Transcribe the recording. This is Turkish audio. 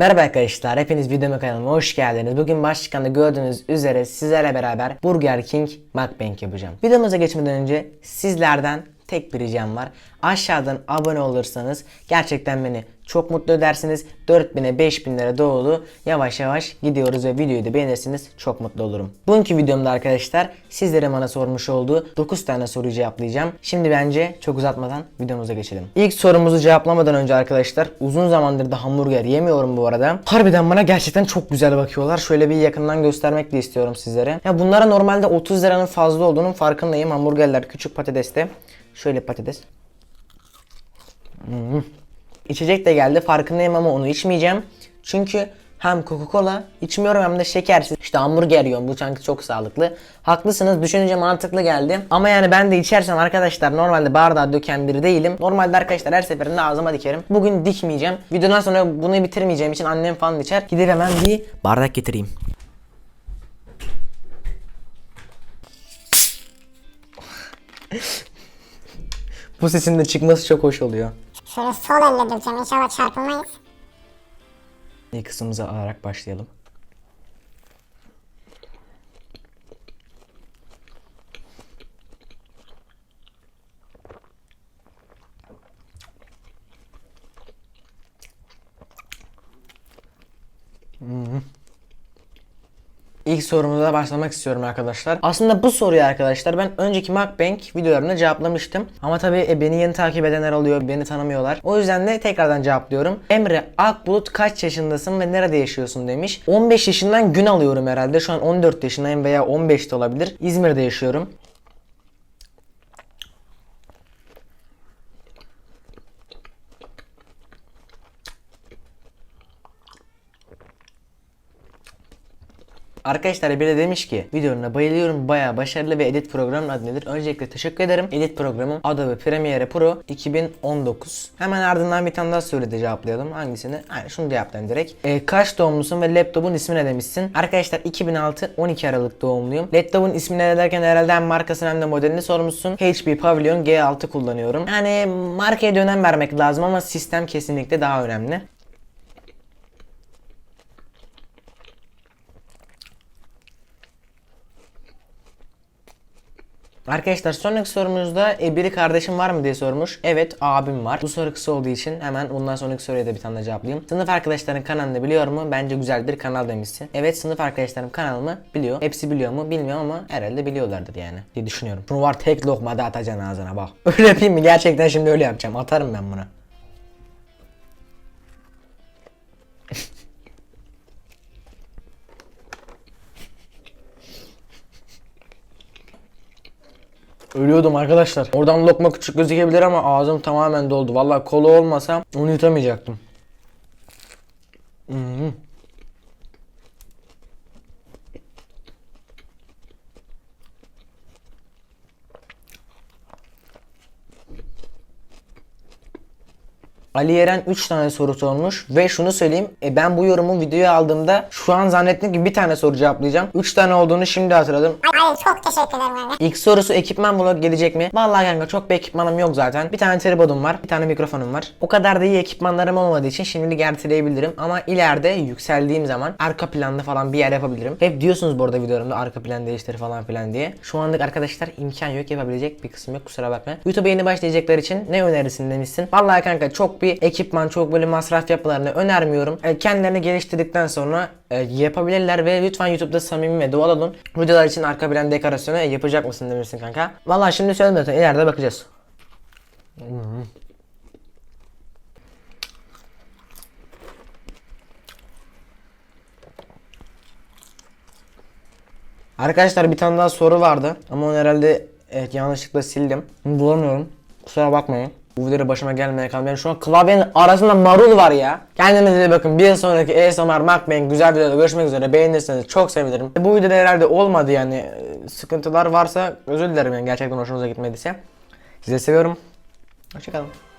Merhaba arkadaşlar, hepiniz videoma kanalıma hoş geldiniz. Bugün başlıkta gördüğünüz üzere sizlerle beraber Burger King Mukbang yapacağım. Videomuza geçmeden önce sizlerden tek bir ricam var. Aşağıdan abone olursanız gerçekten beni çok mutlu edersiniz. 4000'e 5000'lere doğru yavaş yavaş gidiyoruz ve videoyu da beğenirsiniz çok mutlu olurum. Bugünkü videomda arkadaşlar sizlere bana sormuş olduğu 9 tane soruyu cevaplayacağım. Şimdi bence çok uzatmadan videomuza geçelim. İlk sorumuzu cevaplamadan önce arkadaşlar uzun zamandır da hamburger yemiyorum bu arada. Harbiden bana gerçekten çok güzel bakıyorlar. Şöyle bir yakından göstermek de istiyorum sizlere. Ya bunlara normalde 30 liranın fazla olduğunun farkındayım. Hamburgerler küçük patateste. Şöyle patates. Hmm. İçecek de geldi farkındayım ama onu içmeyeceğim. Çünkü hem Coca-Cola içmiyorum hem de şekersiz. İşte hamburger yiyorum bu çünkü çok sağlıklı. Haklısınız düşününce mantıklı geldi. Ama yani ben de içersem arkadaşlar normalde bardağa döken biri değilim. Normalde arkadaşlar her seferinde ağzıma dikerim. Bugün dikmeyeceğim. Videodan sonra bunu bitirmeyeceğim için annem falan içer. Gidip hemen bir bardak getireyim. Bu sesin de çıkması çok hoş oluyor. Şöyle sol elle dökeceğim inşallah çarpılmayız. İlk kısmımıza alarak başlayalım. İlk sorumuza başlamak istiyorum arkadaşlar. Aslında bu soruyu arkadaşlar ben önceki Mukbang videolarında cevaplamıştım. Ama tabii e, beni yeni takip edenler oluyor, beni tanımıyorlar. O yüzden de tekrardan cevaplıyorum. Emre Akbulut kaç yaşındasın ve nerede yaşıyorsun demiş. 15 yaşından gün alıyorum herhalde. Şu an 14 yaşındayım veya 15 de olabilir. İzmir'de yaşıyorum. Arkadaşlar bir de demiş ki videona bayılıyorum bayağı başarılı ve edit programın adı nedir? Öncelikle teşekkür ederim. Edit programım Adobe Premiere Pro 2019. Hemen ardından bir tane daha söyledi cevaplayalım. Hangisini? Aynen şunu cevaplayalım direkt. Ee, kaç doğumlusun ve laptopun ismi ne demişsin? Arkadaşlar 2006 12 Aralık doğumluyum. Laptopun ismini ne derken herhalde hem markasını hem de modelini sormuşsun. HP Pavilion G6 kullanıyorum. Yani markaya da önem vermek lazım ama sistem kesinlikle daha önemli. Arkadaşlar sonraki sorumuzda e, biri kardeşim var mı diye sormuş. Evet abim var. Bu soru kısa olduğu için hemen bundan sonraki soruya da bir tane cevaplayayım. Sınıf arkadaşların kanalını biliyor mu? Bence güzel bir kanal demişsin. Evet sınıf arkadaşlarım kanalımı biliyor. Hepsi biliyor mu? Bilmiyorum ama herhalde biliyorlardır yani diye düşünüyorum. Şunu var tek lokma da atacaksın ağzına bak. Öyle yapayım mı? Gerçekten şimdi öyle yapacağım. Atarım ben bunu. Ölüyordum arkadaşlar. Oradan lokma küçük gözükebilir ama ağzım tamamen doldu. Vallahi kola olmasa onu yutamayacaktım. Hmm. Ali Yeren 3 tane soru sormuş ve şunu söyleyeyim e, ben bu yorumu videoya aldığımda şu an zannettim ki bir tane soru cevaplayacağım. 3 tane olduğunu şimdi hatırladım. Ay çok teşekkür ederim. İlk sorusu ekipman vlog gelecek mi? Vallahi kanka çok bir ekipmanım yok zaten. Bir tane tripodum var, bir tane mikrofonum var. O kadar da iyi ekipmanlarım olmadığı için şimdilik erteleyebilirim. Ama ileride yükseldiğim zaman arka planda falan bir yer yapabilirim. Hep diyorsunuz bu arada videolarımda arka plan değiştir falan filan diye. Şu anlık arkadaşlar imkan yok yapabilecek bir kısım yok kusura bakma. YouTube'a yeni başlayacaklar için ne önerirsin demişsin. Vallahi kanka çok bir ekipman çok böyle masraf yapılarını önermiyorum. E, kendilerini geliştirdikten sonra e, yapabilirler ve lütfen YouTube'da samimi ve doğal olun. Videolar için arka plan dekorasyonu e, yapacak mısın demişsin kanka. Vallahi şimdi söyledim zaten ileride bakacağız. Arkadaşlar bir tane daha soru vardı ama onu herhalde evet, yanlışlıkla sildim. Bulamıyorum. Kusura bakmayın. Bu videoda başıma gelmeye kaldı. Yani şu an klavyenin arasında marul var ya. Kendinize iyi bakın. Bir sonraki ASMR Mukbang güzel videoda görüşmek üzere. Beğenirseniz çok sevinirim. Bu videoda herhalde olmadı yani. Sıkıntılar varsa özür dilerim yani gerçekten hoşunuza gitmediyse. Sizi seviyorum. Hoşçakalın.